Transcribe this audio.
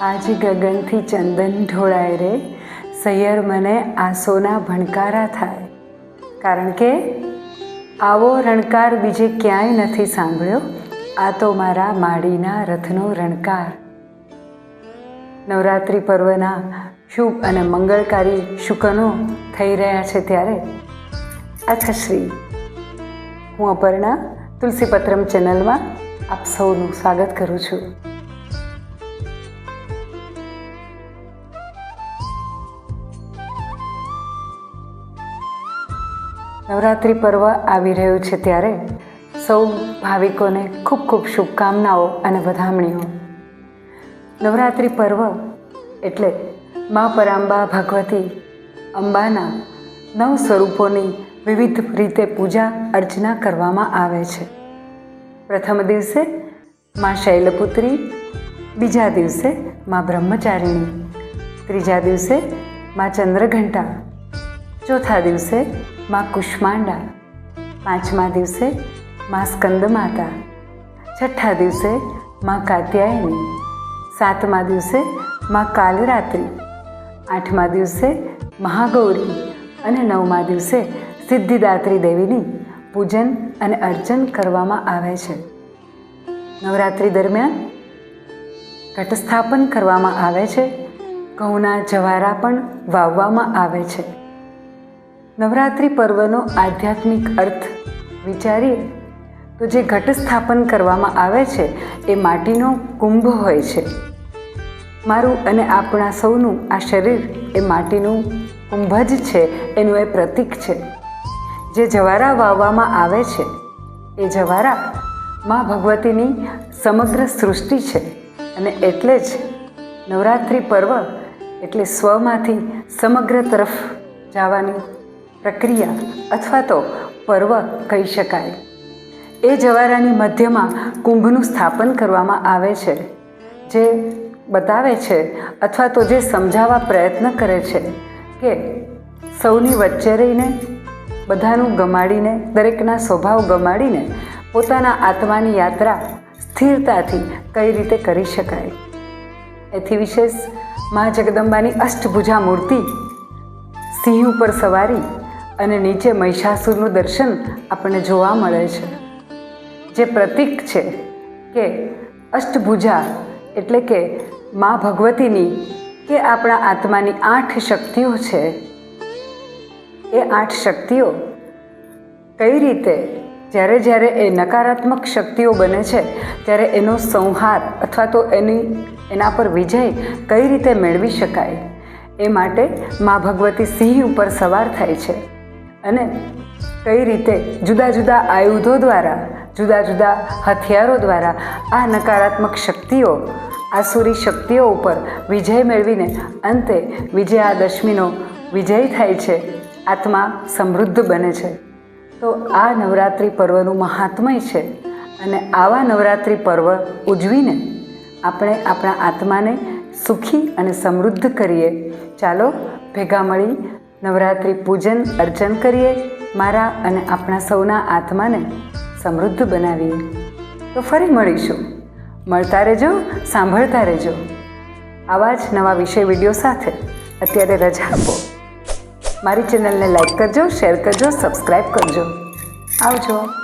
આજ ગગનથી ચંદન ઢોળાય રે. સૈયર મને આંસોના ભણકારા થાય. કારણ કે આવો રણકાર બીજે ક્યાંય નથી સાંભળ્યો. આ તો મારા માડીના રથનો રણકાર. નવરાત્રિ પર્વના શુભ અને મંગળકારી શુકનો થઈ રહ્યા છે ત્યારે અચ્છા શ્રી, હું અપર્ણા તુલસીપત્રમ ચેનલમાં આપ સૌનું સ્વાગત કરું છું. નવરાત્રિ પર્વ આવી રહ્યું છે ત્યારે સૌ ભાવિકોને ખૂબ ખૂબ શુભકામનાઓ અને વધામણીઓ. નવરાત્રિ પર્વ એટલે મા પરાંબા, ભગવતી, અંબાના નવ સ્વરૂપોની વિવિધ રીતે પૂજા, અર્ચના કરવામાં આવે છે. પ્રથમ દિવસે મા શૈલપુત્રી, બીજા દિવસે મા બ્રહ્મચારિણી, ત્રીજા દિવસે મા ચંદ્રઘંટા ચોથા દિવસે મા કુષ્માંડા. પાંચમા દિવસે મા સ્કંદ માતા છઠ્ઠા દિવસે મા કાત્યાયની. સાતમા દિવસે મા કાલરાત્રિ. આઠમા દિવસે મહાગૌરી અને નવમા દિવસે સિદ્ધિદાત્રી દેવીની પૂજન અને અર્ચન કરવામાં આવે છે. નવરાત્રિ દરમિયાન ઘટસ્થાપન કરવામાં આવે છે. ઘઉંના જવારા પણ વાવવામાં આવે છે. નવરાત્રિ પર્વનો આધ્યાત્મિક અર્થ વિચારીએ, તો જે ઘટસ્થાપન કરવામાં આવે છે, એ માટીનો કુંભ હોય છે. મારું અને આપણા સૌનું આ શરીર એ માટીનું કુંભ જ છે, એનું એ પ્રતીક છે. જે જવારા વાવવામાં આવે છે, એ જવારા મા ભગવતીની સમગ્ર સૃષ્ટિ છે. અને એટલે જ નવરાત્રિ પર્વ એટલે સ્વમાંથી સમગ્ર તરફ જવાની પ્રક્રિયા અથવા તો પર્વ કહી શકાય. એ જવારાની મધ્યમાં કુંભનું સ્થાપન કરવામાં આવે છે, જે બતાવે છે અથવા તો જે સમજાવવા પ્રયત્ન કરે છે કે સૌની વચ્ચે રહીને, બધાનું ગમાડીને, દરેકના સ્વભાવ ગમાડીને પોતાના આત્માની યાત્રા સ્થિરતાથી કઈ રીતે કરી શકાય. એથી વિશેષ મા જગદંબાની અષ્ટભુજા મૂર્તિ સિંહ ઉપર સવારી અને નીચે મહિષાસુરનું દર્શન આપણને જોવા મળે છે. જે પ્રતીક છે કે અષ્ટભુજા એટલે કે મા ભગવતીની કે આપણા આત્માની આઠ શક્તિઓ છે. એ આઠ શક્તિઓ કઈ રીતે, જ્યારે જ્યારે એ નકારાત્મક શક્તિઓ બને છે, ત્યારે એનો સંહાર અથવા તો એની, એના પર વિજય કઈ રીતે મેળવી શકાય? એ માટે મા ભગવતી સિંહ ઉપર સવાર થાય છે. અને કઈ રીતે જુદા જુદા આયુધો દ્વારા, જુદા જુદા હથિયારો દ્વારા આ નકારાત્મક શક્તિઓ આસુરી શક્તિઓ ઉપર વિજય મેળવીને અંતે વિજયાદશમીનો વિજય થાય છે, આત્મા સમૃદ્ધ બને છે. તો આ નવરાત્રિ પર્વનું મહાત્મય છે અને આવા નવરાત્રિ પર્વ ઉજવીને આપણે આપણા આત્માને સુખી અને સમૃદ્ધ કરીએ. ચાલો ભેગા મળી નવરાત્રિ પૂજન અર્ચન કરીએ, મારા અને આપણા સૌના આત્માને સમૃદ્ધ બનાવીએ. તો ફરી મળીશું. મળતા રહેજો, સાંભળતા રહેજો. આવા જ નવા વિષય વીડિયો સાથે અત્યારે રજા આપો. મારી ચેનલને લાઈક કરજો, શેર કરજો સબસ્ક્રાઈબ કરજો. આવજો.